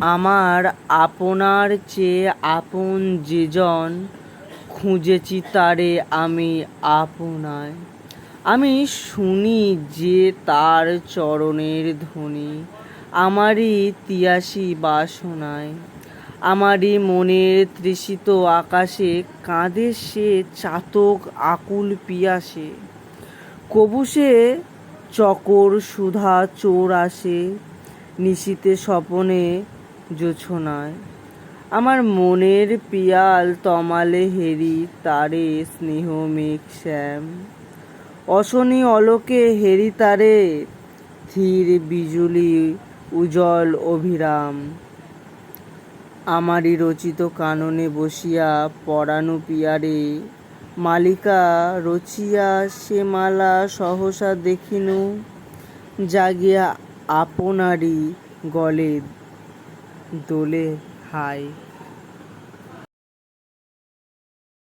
আমার আপনার চেয়ে আপন যেজন খুঁজেছি তারে আমি আপনায়। আমি শুনি যে তার চরণের ধ্বনি আমারই তিয়াসী বাসনায়। আমারই মনের তৃষিত আকাশে কাঁদে সে চাতক আকুল পিয়াসে। কবু সে চকর সুধা চোর আসে, নিশীতে স্বপনে জোছনায় আমার মনের পিয়াল তমালে হেরি, তারে স্নেহ মেঘ শ্যাম। অশনি অলোকে হেরি তারে, ধীর বিজুলি উজ্জ্বল অভিরাম। আমারই রচিত কাননে বসিয়া পরাণু পিয়ারে, মালিকা রচিয়া সে মালা সহসা দেখিনু। জাগিয়া আপনারই গলে দোলে হায়।